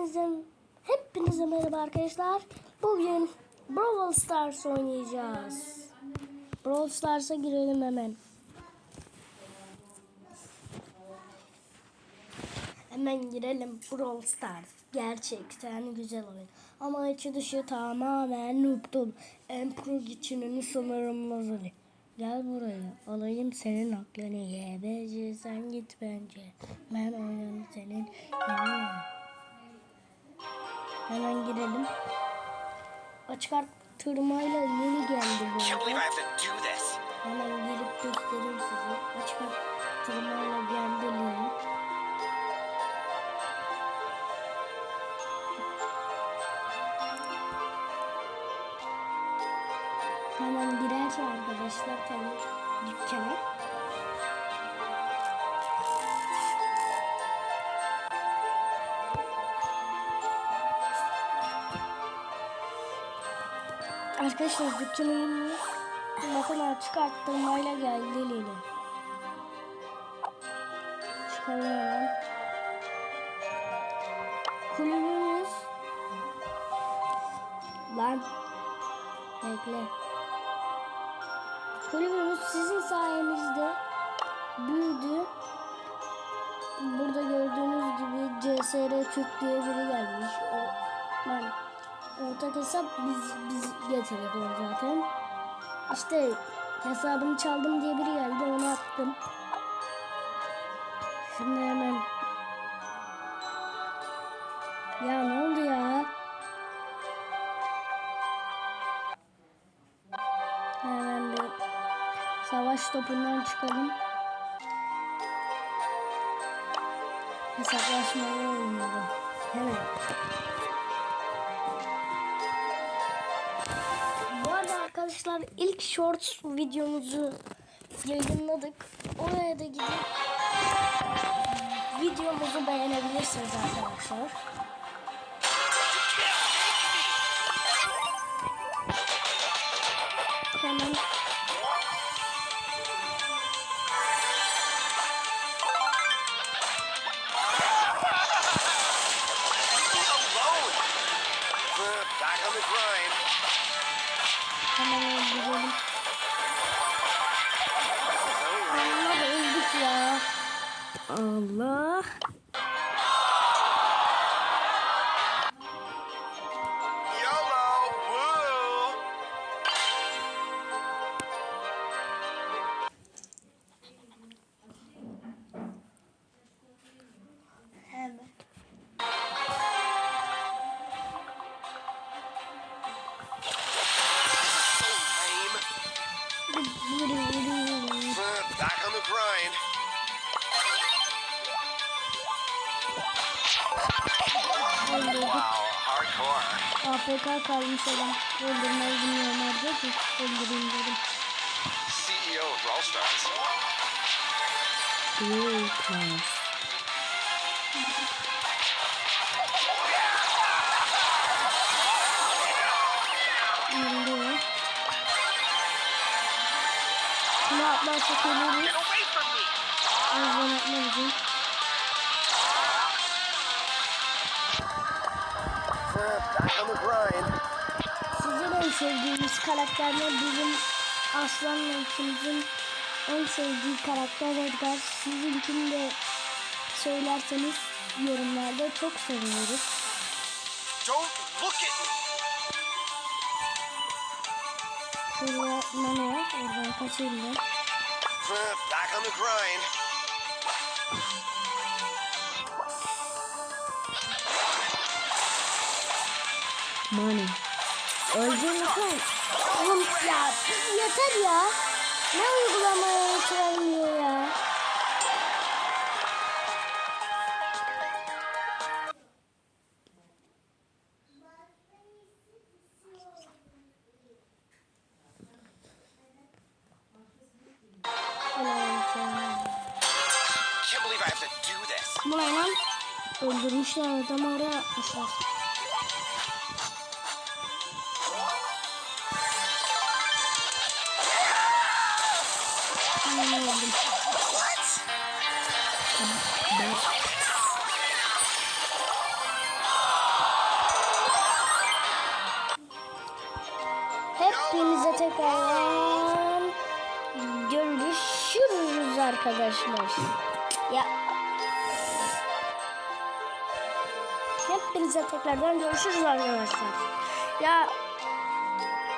Hepinize hepinize merhaba arkadaşlar. Bugün Brawl Stars oynayacağız. Brawl Stars'a girelim hemen. Hemen girelim Brawl Stars. Gerçekten güzel oyun. Ama içi dışı tamamen noob'tum. En pro geçinini sanırım Lazali. Gel buraya alayım senin aklını YBC sen git bence. Ben oynarım senin. Hemen girelim. Açık arttırmayla yeni geldi bu arada. Hemen gelip göstereyim size. Açık arttırmayla geldi yeni. Hemen girerse arkadaşlar tabii dükkana. Arkadaşlar dükkanı yeni bakın açık arttırmayla geldi Lili. Hemen. Kulübümüz Lan Bekle. Kulübümüz sizin sayenizde büyüdü. Burada gördüğünüz gibi CSR Türk diye biri gelmiş. O, ben ortak hesap biz biz getirdik onu zaten. İşte hesabını çaldım diye biri geldi onu attım. Şimdi hemen ya ne oldu ya? Hemen bir savaş topundan çıkalım. Hesaplaşmayı oynayalım. Arkadaşlar ilk shorts videomuzu yayınladık. Oraya da gidip videomuzu beğenebilirsiniz arkadaşlar. Hemen back on the grind. Hemen öldürelim. Allah öldük ya. Allah. Öldürdük. Wow, hardcore. AFK kalmış adam. Öldürmezdim normalde ki. Öldüreyim dedim. CEO of Brawl Stars. Öldü. Bunu atlarsak ölürüz. Grind. Sizin en sevdiğiniz karakter ne? Bizim Aslan'la ikimizin en sevdiği karakter Edgar. Sizinkini de söylerseniz yorumlarda çok seviniriz. Don't look at me. Şurada Nane var. Oradan kaçayım ben. Back on the grind. Mani. Öldün lütfen. Oğlum ya yeter ya. Ne uygulamaya vermiyor ya. Bu ne lan? Öldürmüşler adamı oraya atmışlar. Hepinize tekrar görüşürüz arkadaşlar. Ya Hepinize tekrardan görüşürüz arkadaşlar. Ya